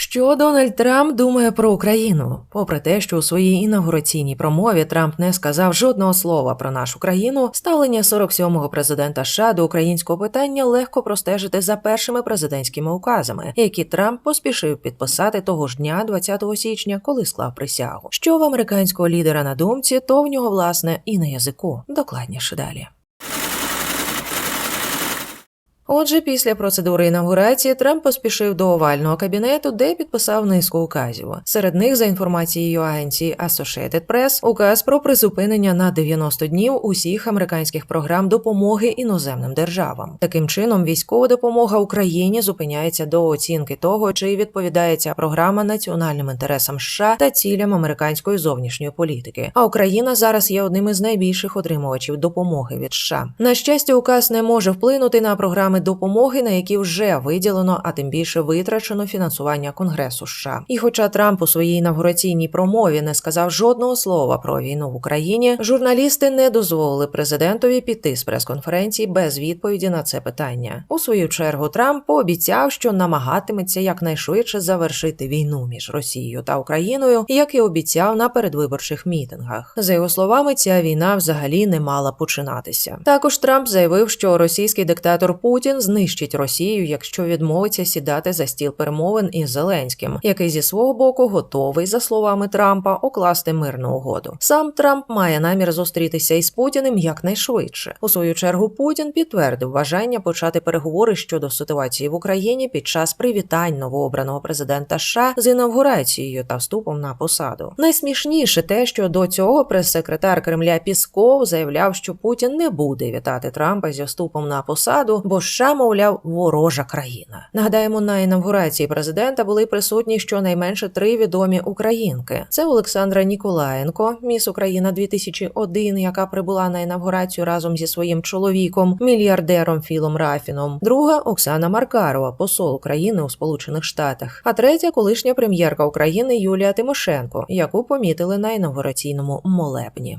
Що Дональд Трамп думає про Україну? Попри те, що у своїй інаугураційній промові Трамп не сказав жодного слова про нашу країну, ставлення 47-го президента США до українського питання легко простежити за першими президентськими указами, які Трамп поспішив підписати того ж дня, 20 січня, коли склав присягу. Що в американського лідера на думці, то в нього власне і на язику. Докладніше далі. Отже, після процедури інаугурації Трамп поспішив до овального кабінету, де підписав низку указів. Серед них, за інформацією агенції Associated Press, указ про призупинення на 90 днів усіх американських програм допомоги іноземним державам. Таким чином, військова допомога Україні зупиняється до оцінки того, чи відповідає ця програма національним інтересам США та цілям американської зовнішньої політики. А Україна зараз є одним із найбільших отримувачів допомоги від США. На щастя, указ не може вплинути на програми допомоги, на які вже виділено, а тим більше витрачено фінансування Конгресу США. І хоча Трамп у своїй інавгураційній промові не сказав жодного слова про війну в Україні, журналісти не дозволили президентові піти з прес-конференції без відповіді на це питання. У свою чергу Трамп пообіцяв, що намагатиметься якнайшвидше завершити війну між Росією та Україною, як і обіцяв на передвиборчих мітингах. За його словами, ця війна взагалі не мала починатися. Також Трамп заявив, що російський диктатор Путін знищить Росію, якщо відмовиться сідати за стіл перемовин із Зеленським, який зі свого боку готовий, за словами Трампа, укласти мирну угоду. Сам Трамп має намір зустрітися із Путіним якнайшвидше. У свою чергу Путін підтвердив бажання почати переговори щодо ситуації в Україні під час привітань новообраного президента США з інавгурацією та вступом на посаду. Найсмішніше те, що до цього прес-секретар Кремля Пісков заявляв, що Путін не буде вітати Трампа зі вступом на посаду, бо США, мовляв, ворожа країна. Нагадаємо, на інавгурації президента були присутні щонайменше три відомі українки: це Олександра Ніколаєнко, міс Україна 2001, яка прибула на інавгурацію разом зі своїм чоловіком, мільярдером Філом Рафіном. Друга Оксана Маркарова, посол України у Сполучених Штатах. А третя колишня прем'єрка України Юлія Тимошенко, яку помітили на інавгураційному молебні.